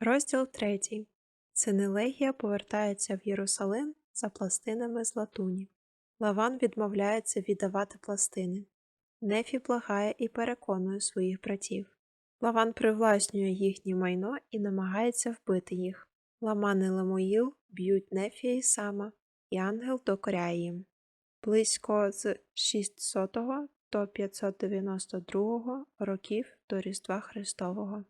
Розділ 3. Сини Легія повертаються в Єрусалим за пластинами з латуні. Лаван відмовляється віддавати пластини. Нефі благає і переконує своїх братів. Лаван привласнює їхнє майно і намагається вбити їх. Ламан і Лемуїл б'ють Нефія і Сама, і ангел докоряє їм. Близько з 600 до 592 років до Різдва Христового.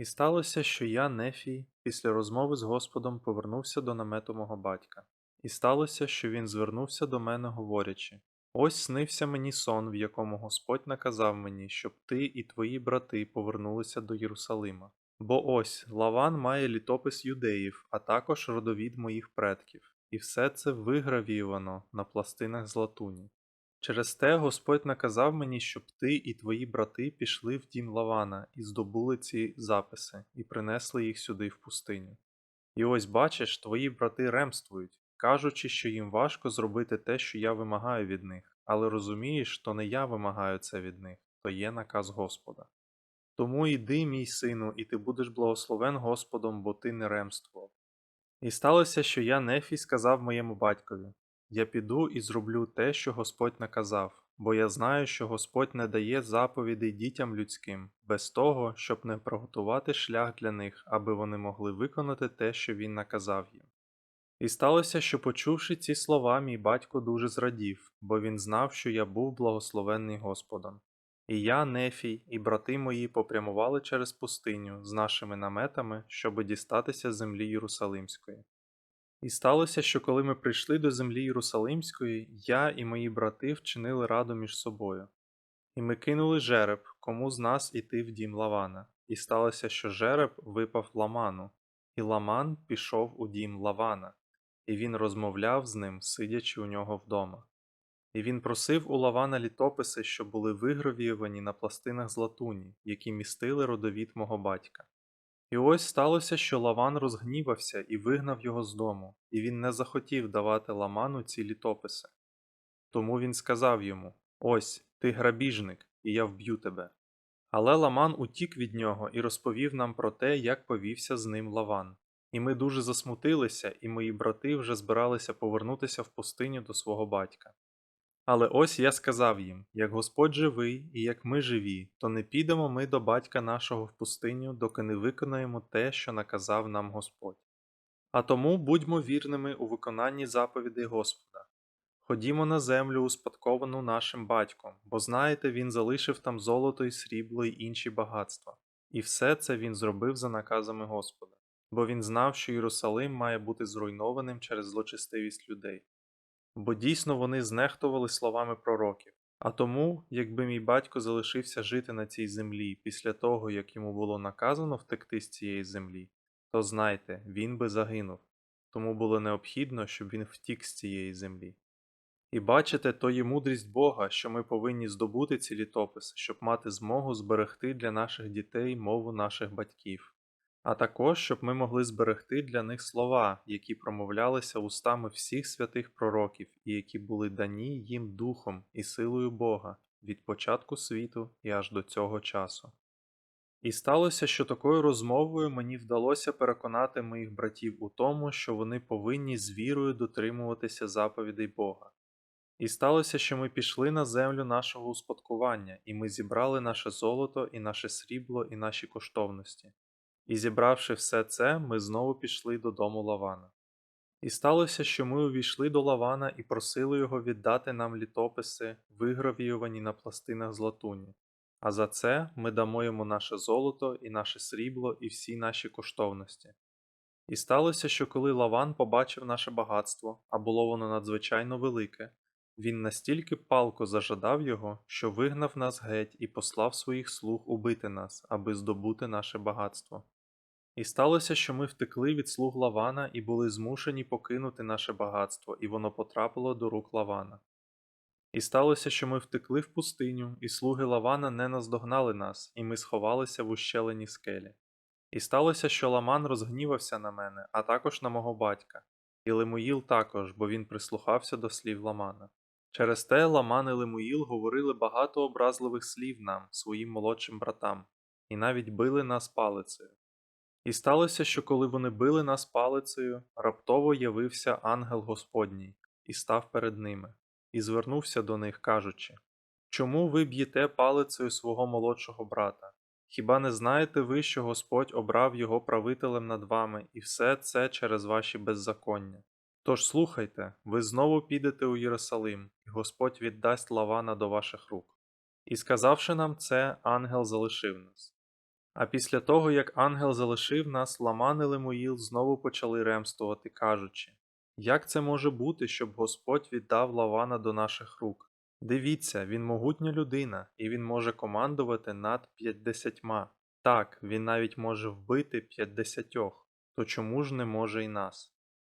І сталося, що я, Нефій, після розмови з Господом повернувся до намету мого батька. І сталося, що він звернувся до мене, говорячи: Ось снився мені сон, в якому Господь наказав мені, щоб ти і твої брати повернулися до Єрусалима. Бо ось Лаван має літопис юдеїв, а також родовід моїх предків, і все це вигравіювано на пластинах з латуні. Через те Господь наказав мені, щоб ти і твої брати пішли в дім Лавана і здобули ці записи, і принесли їх сюди в пустиню. І ось бачиш, твої брати ремствують, кажучи, що їм важко зробити те, що я вимагаю від них, але розумієш, то не я вимагаю це від них, то є наказ Господа. Тому йди, мій сину, і ти будеш благословен Господом, бо ти не ремствував. І сталося, що я Нефій сказав моєму батькові я піду і зроблю те, що Господь наказав, бо я знаю, що Господь не дає заповідей дітям людським, без того, щоб не приготувати шлях для них, аби вони могли виконати те, що він наказав їм. І сталося, що, почувши ці слова, мій батько дуже зрадів, бо він знав, що я був благословенний Господом. І я, Нефій, і брати мої попрямували через пустиню з нашими наметами, щоби дістатися землі Єрусалимської. І сталося, що коли ми прийшли до землі Єрусалимської, я і мої брати вчинили раду між собою. І ми кинули жереб, кому з нас іти в дім Лавана. І сталося, що жереб випав Ламану, і Ламан пішов у дім Лавана, і він розмовляв з ним, сидячи у нього вдома. І він просив у Лавана літописи, що були вигравіювані на пластинах з латуні, які містили родовід мого батька. І ось сталося, що Лаван розгнівався і вигнав його з дому, і він не захотів давати Ламану ці літописи. Тому він сказав йому Ось, ти грабіжник, і я вб'ю тебе. Але Ламан утік від нього і розповів нам про те, як повівся з ним Лаван. І ми дуже засмутилися, і мої брати вже збиралися повернутися в пустиню до свого батька. Але ось я сказав їм: як Господь живий і як ми живі, то не підемо ми до батька нашого в пустиню, доки не виконаємо те, що наказав нам Господь. А тому будьмо вірними у виконанні заповідей Господа. Ходімо на землю, успадковану нашим батьком, бо знаєте, він залишив там золото і срібло й інші багатства, і все це він зробив за наказами Господа, бо він знав, що Єрусалим має бути зруйнованим через злочестивість людей бо дійсно вони знехтували словами пророків. А тому, якби мій батько залишився жити на цій землі після того, як йому було наказано втекти з цієї землі, то знайте, він би загинув, тому було необхідно, щоб він втік з цієї землі. І бачите, то є мудрість Бога, що ми повинні здобути ці літописи, щоб мати змогу зберегти для наших дітей мову наших батьків а також щоб ми могли зберегти для них слова, які промовлялися устами всіх святих пророків і які були дані їм духом і силою Бога від початку світу і аж до цього часу. І сталося, що такою розмовою мені вдалося переконати моїх братів у тому, що вони повинні з вірою дотримуватися заповідей Бога. І сталося, що ми пішли на землю нашого успадкування, і ми зібрали наше золото, і наше срібло, і наші коштовності. І зібравши все це, ми знову пішли додому Лавана. І сталося, що ми увійшли до Лавана і просили його віддати нам літописи, вигравіювані на пластинах з латуні, а за це ми дамо йому наше золото і наше срібло і всі наші коштовності. І сталося, що коли Лаван побачив наше багатство, а було воно надзвичайно велике, він настільки палко зажадав його, що вигнав нас геть і послав своїх слуг убити нас, аби здобути наше багатство. І сталося, що ми втекли від слуг Лавана і були змушені покинути наше багатство, і воно потрапило до рук Лавана. І сталося, що ми втекли в пустиню, і слуги Лавана не наздогнали нас, і ми сховалися в ущелені скелі. І сталося, що Ламан розгнівався на мене, а також на мого батька, і Лемуїл також, бо він прислухався до слів Ламана. Через те Ламан і Лемуїл говорили багато образливих слів нам, своїм молодшим братам, і навіть били нас палицею. І сталося, що коли вони били нас палицею, раптово явився ангел Господній і став перед ними, і звернувся до них, кажучи: Чому ви б'єте палицею свого молодшого брата? Хіба не знаєте ви, що Господь обрав його правителем над вами, і все це через ваші беззаконня? Тож слухайте, ви знову підете у Єрусалим, і Господь віддасть Лавана до ваших рук. І сказавши нам це, ангел залишив нас. А після того, як ангел залишив нас, Ламан і Лемуїл знову почали ремствувати, кажучи: Як це може бути, щоб Господь віддав Лавана до наших рук? Дивіться, він могутня людина, і він може командувати над п'ятдесятьма. Так, він навіть може вбити п'ятдесятьох, то чому ж не може і нас?